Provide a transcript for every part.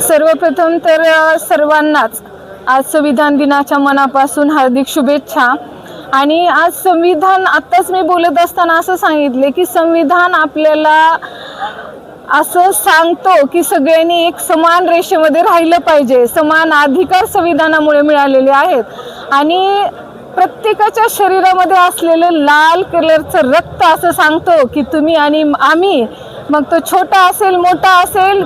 सर्वप्रथम तर सर्वांनाच आज संविधान दिनाच्या मनापासून हार्दिक शुभेच्छा. आणि आज संविधान आत्ताच मी बोलत असताना असं सांगितले की संविधान आपल्याला असं सांगतो की सगळ्यांनी एक समान रेषेमध्ये राहिलं पाहिजे समान अधिकार संविधानामुळे मिळालेले आहेत. आणि प्रत्येकाच्या शरीरामध्ये असलेलं लाल कलरचं रक्त असं सांगतो की तुम्ही आणि आम्ही मग तो छोटा असेल मोठा असेल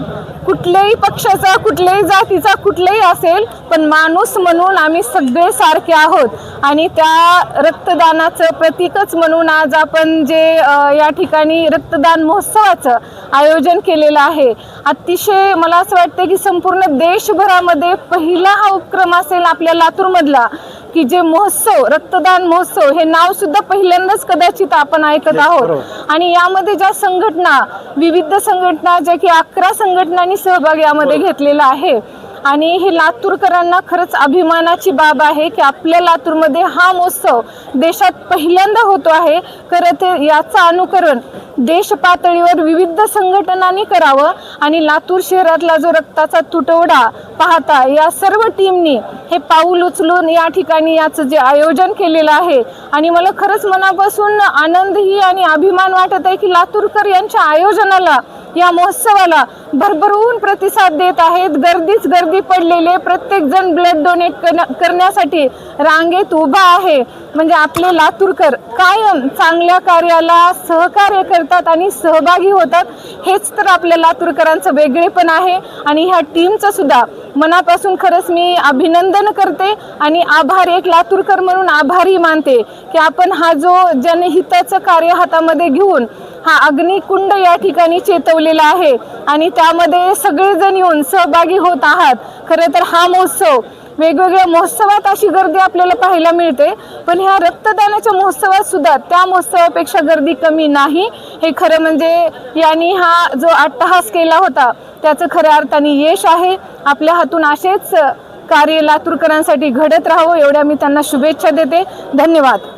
कुठल्याही पक्षाचा कुठल्याही जातीचा कुठलाही असेल पण माणूस म्हणून आम्ही सगळे सारखे आहोत. आणि त्या रक्तदानाचं प्रतीकच म्हणून आज आपण जे या ठिकाणी रक्तदान महोत्सवाचं आयोजन केलेलं आहे. अतिशय मला असं वाटतं की संपूर्ण देशभरामध्ये पहिला हा उपक्रम असेल आपल्या लातूरमधला. की जे महोत्सव रक्तदान महोत्सव हे नाव सुद्धा पहिल्यांदाच कदाचित आपण ऐकत आहोत. आणि यामध्ये ज्या संघटना विविध संघटना ज्या की अकरा संघटनांनी सहभाग यामध्ये घेतलेला आहे आणि हे लातूरकरांना खरंच अभिमानाची बाब आहे की आपल्या लातूरमध्ये हा महोत्सव देशात पहिल्यांदा होतो आहे. खरं ते याचं अनुकरण देश पातळीवर विविध संघटनांनी करावं आणि लातूर शहरातला जो रक्ताचा तुटवडा पाहता या सर्व टीमनी हे पाऊल उचलून या ठिकाणी याचं जे आयोजन केलेलं आहे. आणि मला खरंच मनापासून आनंदही आणि अभिमान वाटत आहे की लातूरकर यांच्या आयोजनाला या महोत्सवाला भरभरून प्रतिसाद देत आहेत. गर्दीच गर्दी पडलेले प्रत्येक जण ब्लड डोनेट करण्यासाठी रांगेत उभा आहे. म्हणजे आपले लातूरकर कायम चांगल्या कार्याला सहकार्य करतात आणि सहभागी होतात. हेच तर आपल्या लातूरकरांचं वेगळेपण आहे. आणि ह्या टीमचं सुद्धा मनापासून खरंच मी अभिनंदन करते आणि आभार. एक लातूरकर म्हणून आभारी मानते की आपण हा जो जनहिताचं कार्य हातामध्ये घेऊन हा अग्निकुंड या ठिकाणी चेतवलेला आहे. आणि त्यामध्ये सगळेजण येऊन सहभागी होत आहात. खरं तर हा महोत्सव वेगवेगळ्या महोत्सवात अशी गर्दी आपल्याला पाहायला मिळते. पण ह्या रक्तदानाच्या महोत्सवात सुद्धा त्या महोत्सवापेक्षा गर्दी कमी नाही. हे खरं म्हणजे यांनी हा जो अट्टहास केला होता त्याचं खऱ्या अर्थाने यश आहे. आपल्या हातून असेच कार्य लातूरकरांसाठी घडत राहावं एवढ्या मी त्यांना शुभेच्छा देते. धन्यवाद.